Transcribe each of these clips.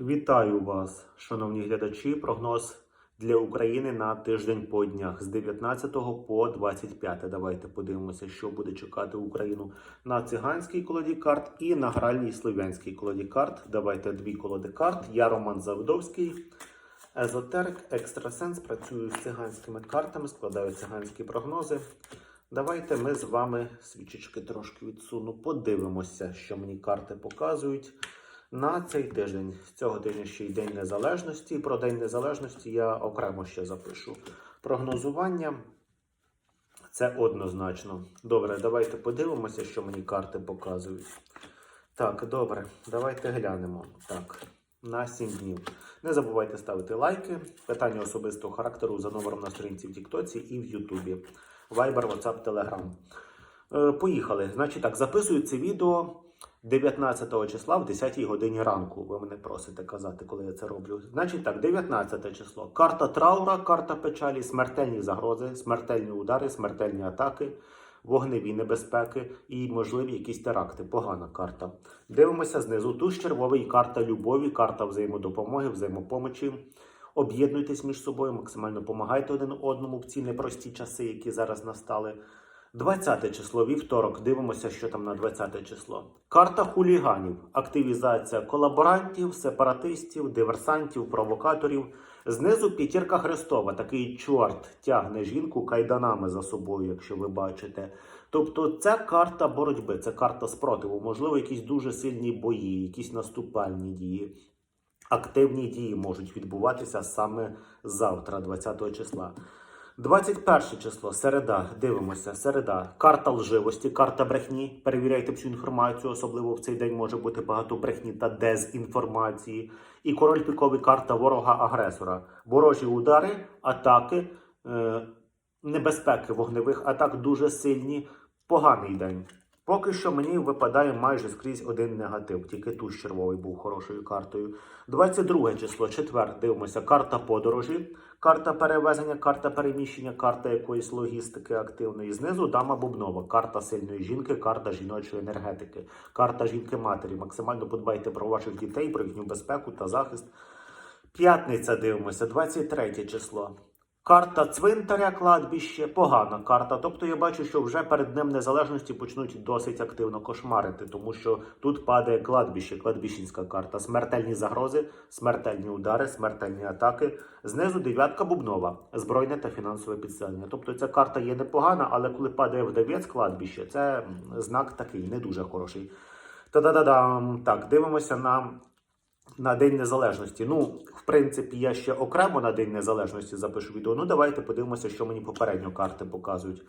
Вітаю вас, шановні глядачі. Прогноз для України на тиждень по днях з 19 по 25. Давайте подивимося, що буде чекати Україну на циганській колоді карт і на гральній слов'янській колоді карт. Давайте дві колоди карт. Я Роман Заводовський, езотерик, екстрасенс. Працюю з циганськими картами, складаю циганські прогнози. Давайте ми з вами свічечки трошки відсуну. Подивимося, що мені карти показують. На цей тиждень цього тижня ще й День Незалежності. Про День Незалежності я окремо ще запишу. Прогнозування це однозначно. Добре, давайте подивимося, що мені карти показують. Так, добре, давайте глянемо. Так, на 7 днів. Не забувайте ставити лайки. Питання особистого характеру за номером на сторінці в Тіктоці і в Ютубі. Viber, WhatsApp, Telegram. Е, поїхали. Значить так, записую це відео 19 числа в 10 годині ранку. Ви мене просите казати, коли я це роблю. Значить так, 19 число. Карта траура, карта печалі, смертельні загрози, смертельні удари, смертельні атаки, вогневі небезпеки і можливі якісь теракти. Погана карта. Дивимося знизу. Туз червовий карта любові, карта взаємодопомоги, взаємопомочі. Об'єднуйтесь між собою, максимально допомагайте один одному в ці непрості часи, які зараз настали. 20 число, вівторок. Дивимося, що там на 20 число. Карта хуліганів, активізація колаборантів, сепаратистів, диверсантів, провокаторів. Знизу п'ятірка Христова. Такий чорт тягне жінку кайданами за собою, якщо ви бачите. Тобто, це карта боротьби, це карта спротиву. Можливо, якісь дуже сильні бої, якісь наступальні дії. Активні дії можуть відбуватися саме завтра, 20 числа. 21 число, середа, дивимося, середа. Карта лживості, карта брехні. Перевіряйте всю інформацію, особливо в цей день може бути багато брехні та дезінформації. І король піковий карта ворога-агресора. Ворожі удари, атаки, е, небезпеки вогневих атак дуже сильні. Поганий день. Поки що мені випадає майже скрізь один негатив, тільки туз червовий був хорошою картою. 22 число, четвер, дивимося, карта подорожі, карта перевезення, карта переміщення, карта якоїсь логістики активної. Знизу дама бубнова, карта сильної жінки, карта жіночої енергетики, карта жінки-матері. Максимально подбайте про ваших дітей, про їхню безпеку та захист. П'ятниця дивимося, 23 число. Карта цвинтаря, кладбище, погана карта. Тобто я бачу, що вже перед Днем Незалежності почнуть досить активно кошмарити, тому що тут падає кладбище, кладбищенська карта, смертельні загрози, смертельні удари, смертельні атаки. Знизу дев'ятка бубнова, збройне та фінансове підсилення. Тобто ця карта є непогана, але коли падає вдовець кладбище, це знак такий, не дуже хороший. Та-да-да-дам. Так, дивимося на на День Незалежності. Ну, в принципі, я ще окремо на День Незалежності запишу відео. Ну, давайте подивимося, що мені попередньо карти показують.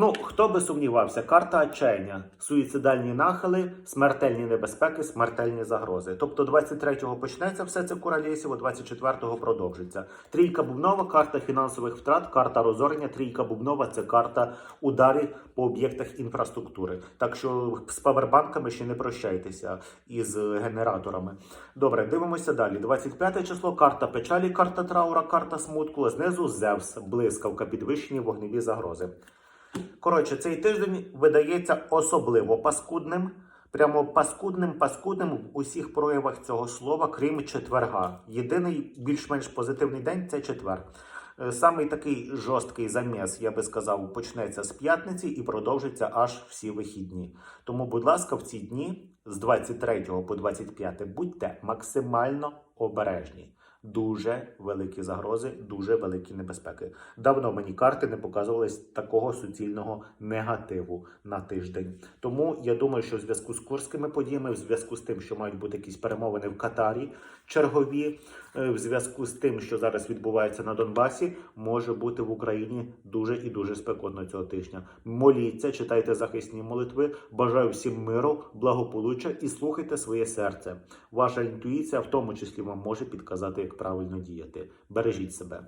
Ну, хто би сумнівався, карта отчаяння, суїцидальні нахили, смертельні небезпеки, смертельні загрози. Тобто 23-го почнеться все це куралєсіво, 24-го продовжиться. Трійка бубнова, карта фінансових втрат, карта розорення. Трійка бубнова це карта ударів по об'єктах інфраструктури. Так що з павербанками ще не прощайтеся із генераторами. Добре, дивимося далі. 25 число, карта печалі, карта траура, карта смутку. Знизу Зевс, блискавка, підвищені вогневі загрози. Коротше, цей тиждень видається особливо паскудним. Прямо паскудним, паскудним в усіх проявах цього слова, крім четверга. Єдиний більш-менш позитивний день це четвер. Е, Самий такий жорсткий заміс, я би сказав, почнеться з п'ятниці і продовжиться аж всі вихідні. Тому, будь ласка, в ці дні з 23 по 25 будьте максимально обережні. Дуже великі загрози, дуже великі небезпеки. Давно мені карти не показувались такого суцільного негативу на тиждень. Тому я думаю, що в зв'язку з курськими подіями, в зв'язку з тим, що мають бути якісь перемовини в Катарі чергові, е, в зв'язку з тим, що зараз відбувається на Донбасі, може бути в Україні дуже і дуже спекотно цього тижня. Моліться, читайте захисні молитви. Бажаю всім миру, благополуччя і слухайте своє серце. Ваша інтуїція в тому числі вам може підказати, як правильно діяти. Бережіть себе.